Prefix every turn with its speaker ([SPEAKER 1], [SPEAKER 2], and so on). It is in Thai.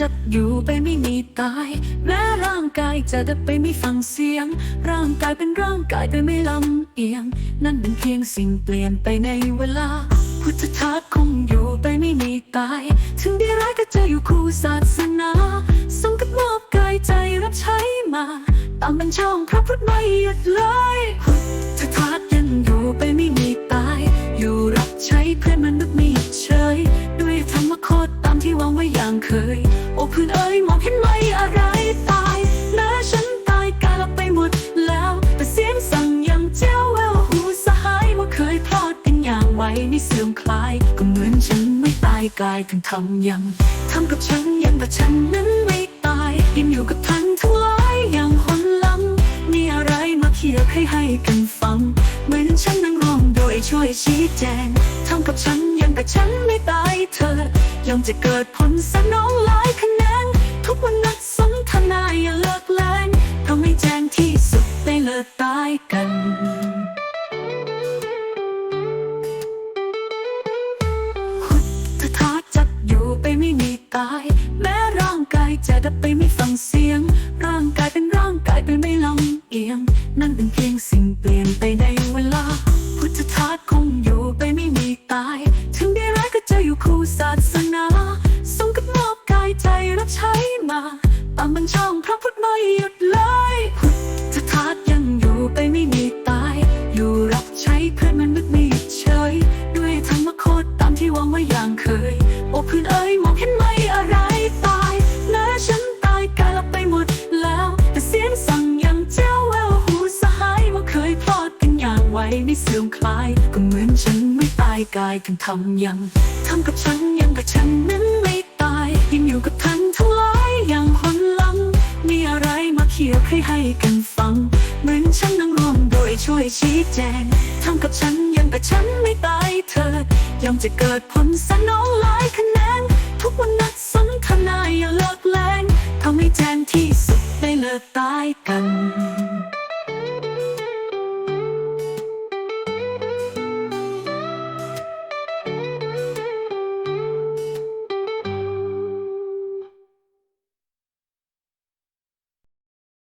[SPEAKER 1] จะอยู่ไปไม่มีตาย แม้ร่างกายจะดับไปไม่ฟังเสียง ร่างกายเป็นร่างกายโดยไม่ลำเอียง นั่นเป็นเพียงสิ่งเปลี่ยนไปในเวลา พุทธทาสคงอยู่ไปไม่มีตาย ถึงดีร้ายก็จะอยู่คู่ศาสนาทรงกับมอบกายใจรับใช้มา ตามบัญชาของพระพุทธไม่หยุดเลยพุทธทาส ตามที่วางไว้อย่างเคย โอ้เพื่อนเอ้ยมองเห็นไหมอะไรตายแม้ฉันตายกายลับไปหมดแล้ว แต่เสียงสั่งยังเจ้าแววหูสหายว่าเคยพลอดกันอย่างไว้ไม่เสื่อมคลาย ก็เหมือนฉันไม่ตายกายถึงทำยังทำกับฉันยังแต่ฉันนั้นไม่ตายยังอยู่กับท่านทั้งหลายอย่างหนลังมีอะไรมาเคียบให้ให้กันฟังเหมือนฉันนั่งรวมโดยช่วยชี้แจงทำกับฉันยังแต่ฉันไม่ตายเธอ ยอมจะเกิดผลสนองหลายคะแนนทุกวันนัดสนทนาอย่าเลิกแลนทำให้แจ้งที่สุดได้เลิกตายกันพุทธทาสจักอยู่ไปไม่มีตาย แม้ร่างกายจะดับไปไม่ฟังเสียง ร่างกายเป็นร่างกายไปไม่ลำเอียง นั่นเป็นเพียงสิ่งเปลี่ยนไปในเวลา พุทธทาสคงอยู่ไปไม่มีตาย ถึงได้ร้ายก็จะอยู่คู่ศาสน ตามบัญชาของพระพุทธไม่หยุดเลยพุทาสยังอยู่ไปไม่มีตาย อยู่รับใช้เพื่อนมันุษย์ไม่เฉย ด้วยธรรมโคตรตามที่วางไว้อย่างเคย โอ้เพื่อนเอ้ยมองเห็นไหมอะไรตายแม้ฉันตายกายลับไปหมดแล้ว แต่เสียงสั่งยังเจ้าแววหูสหายว่าเคยพลอดกันอย่างไว้ไม่เสื่อมคลาย ก็เหมือนฉันไม่ตายกายถึงทำยังทำกับฉัน ให้กันฟัง เหมือนฉันนั่งรวมโดยช่วยชี้แจงทำกับฉันยังแต่ฉันไม่ตายเธอยอมจะเกิดผลสนองหลายคะแนน ทุกวันนัดสนทนาอย่าเลิกแรงทำให้แจ้งที่สุดได้เลิกตายกัน